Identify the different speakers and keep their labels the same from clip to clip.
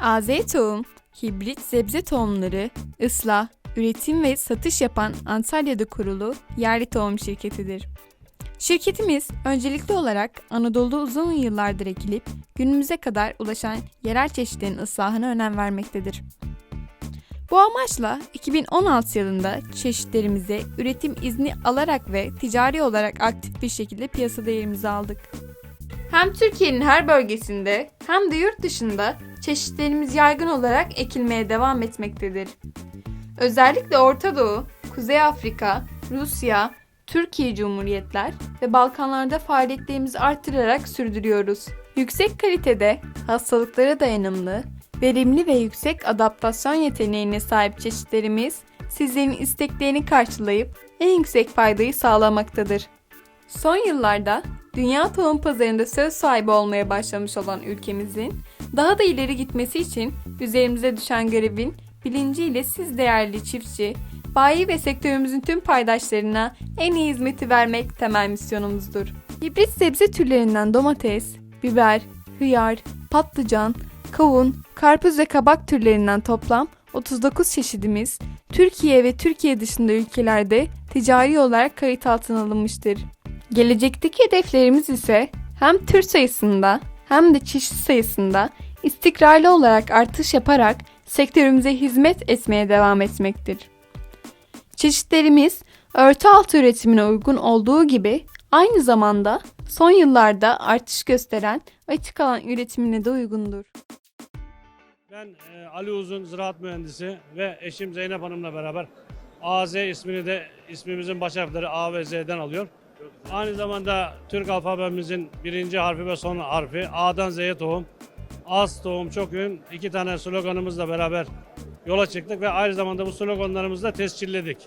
Speaker 1: AZ Tohum, hibrit sebze tohumları, ıslah, üretim ve satış yapan Antalya'da kurulu yerli tohum şirketidir. Şirketimiz öncelikli olarak Anadolu'da uzun yıllardır ekilip günümüze kadar ulaşan yerel çeşitlerin ıslahına önem vermektedir. Bu amaçla 2016 yılında çeşitlerimize üretim izni alarak ve ticari olarak aktif bir şekilde piyasada yerimizi aldık. Hem Türkiye'nin her bölgesinde hem de yurt dışında çeşitlerimiz yaygın olarak ekilmeye devam etmektedir. Özellikle Orta Doğu, Kuzey Afrika, Rusya, Türkiye Cumhuriyetler ve Balkanlarda faaliyetlerimizi artırarak sürdürüyoruz. Yüksek kalitede, hastalıklara dayanımlı, verimli ve yüksek adaptasyon yeteneğine sahip çeşitlerimiz sizlerin isteklerini karşılayıp en yüksek faydayı sağlamaktadır. Son yıllarda dünya tohum pazarında söz sahibi olmaya başlamış olan ülkemizin daha da ileri gitmesi için üzerimize düşen görevin bilinciyle siz değerli çiftçi, bayi ve sektörümüzün tüm paydaşlarına en iyi hizmeti vermek temel misyonumuzdur. Hibrit sebze türlerinden domates, biber, hıyar, patlıcan, kavun, karpuz ve kabak türlerinden toplam 39 çeşidimiz Türkiye ve Türkiye dışında ülkelerde ticari olarak kayıt altına alınmıştır. Gelecekteki hedeflerimiz ise hem tür sayısında hem de çeşit sayısında istikrarlı olarak artış yaparak sektörümüze hizmet etmeye devam etmektir. Çeşitlerimiz örtü altı üretimine uygun olduğu gibi aynı zamanda son yıllarda artış gösteren açık alan üretimine de uygundur.
Speaker 2: Ben e, Ali Uzun ziraat mühendisi ve eşim Zeynep Hanım'la beraber AZ ismini de ismimizin baş harfleri A ve Z'den alıyor. Aynı zamanda Türk alfabemizin birinci harfi ve son harfi A'dan Z'ye tohum. Az tohum çok ün. iki tane sloganımızla beraber yola çıktık ve aynı zamanda bu sloganlarımızı da tescilledik.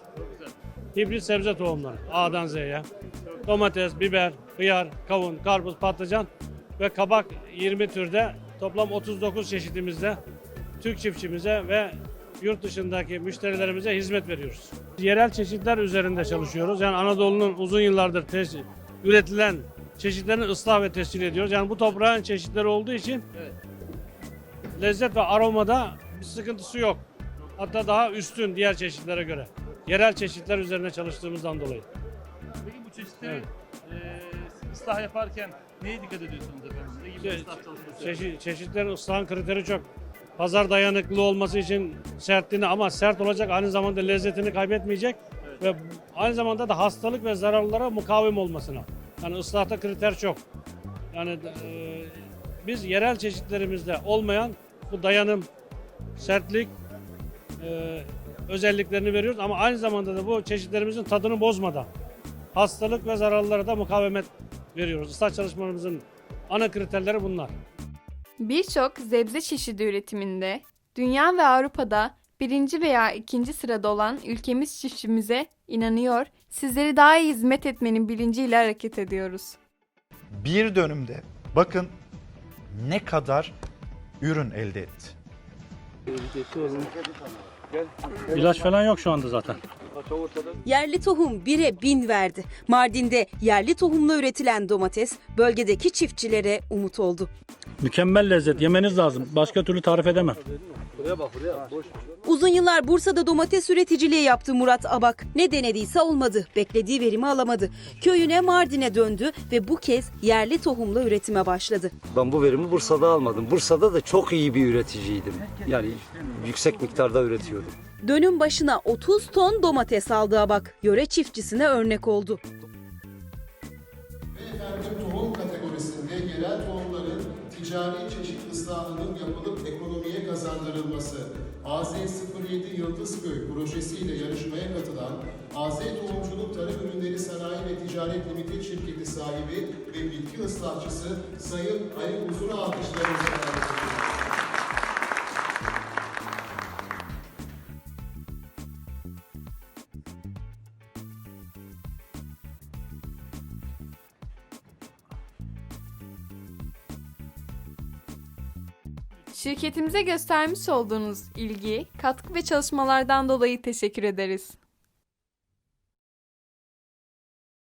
Speaker 2: Hibrit sebze tohumları A'dan Z'ye. Domates, biber, hıyar, kavun, karpuz, patlıcan ve kabak 20 türde toplam 39 çeşidimizde Türk çiftçimize ve yurt dışındaki müşterilerimize hizmet veriyoruz. Yerel çeşitler üzerinde çalışıyoruz. Yani Anadolu'nun uzun yıllardır üretilen çeşitlerini ıslah ve tescil ediyoruz. Yani bu toprağın çeşitleri olduğu için lezzet ve aromada bir sıkıntısı yok. Hatta daha üstün diğer çeşitlere göre. Yerel çeşitler üzerine çalıştığımızdan dolayı.
Speaker 3: Peki bu çeşitleri
Speaker 2: Evet.
Speaker 3: eee, ıslah yaparken neye dikkat ediyorsunuz efendim? Ne gibi ıslah çalışması
Speaker 2: Çeşi- çeşitlerin ıslahın kriteri çok. Pazar dayanıklı olması için sertliğini ama sert olacak aynı zamanda lezzetini kaybetmeyecek ve aynı zamanda da hastalık ve zararlara mukavim olmasına. Yani ıslahta kriter çok. Yani e, biz yerel çeşitlerimizde olmayan bu dayanım, sertlik e, özelliklerini veriyoruz ama aynı zamanda da bu çeşitlerimizin tadını bozmadan hastalık ve zararlara da mukavemet veriyoruz. Islah çalışmalarımızın ana kriterleri bunlar.
Speaker 1: Birçok sebze çeşidi üretiminde dünya ve Avrupa'da birinci veya ikinci sırada olan ülkemiz çiftçimize inanıyor, sizleri daha iyi hizmet etmenin bilinciyle hareket ediyoruz.
Speaker 4: bir dönümde bakın ne kadar ürün elde etti.
Speaker 2: İlaç falan yok şu anda zaten.
Speaker 5: Yerli tohum 1'e 1000 verdi. Mardin'de yerli tohumla üretilen domates bölgedeki çiftçilere umut oldu.
Speaker 2: Mükemmel lezzet. Yemeniz lazım. Başka türlü tarif edemem.
Speaker 5: Uzun yıllar Bursa'da domates üreticiliği yaptı Murat Abak. Ne denediyse olmadı. Beklediği verimi alamadı. Köyüne Mardin'e döndü ve bu kez yerli tohumla üretime başladı.
Speaker 6: Ben bu verimi Bursa'da almadım. Bursa'da da çok iyi bir üreticiydim. Yani yüksek miktarda üretiyordum.
Speaker 5: Dönüm başına 30 ton domates aldı Abak. Yöre çiftçisine örnek oldu.
Speaker 7: Efendim tohum kategorisinde yerel tohumların ticari çeşit ıslahının yapılıp ekonomiye kazandırılması. AZ07 Yıldızköy projesiyle yarışmaya katılan AZ Tohumculuk Tarım Ürünleri Sanayi ve Ticaret Limited şirketi sahibi ve bitki ıslahçısı Sayın Ali Uzun'u alkışlarınızla
Speaker 1: Şirketimize göstermiş olduğunuz ilgi, katkı ve çalışmalardan dolayı teşekkür ederiz.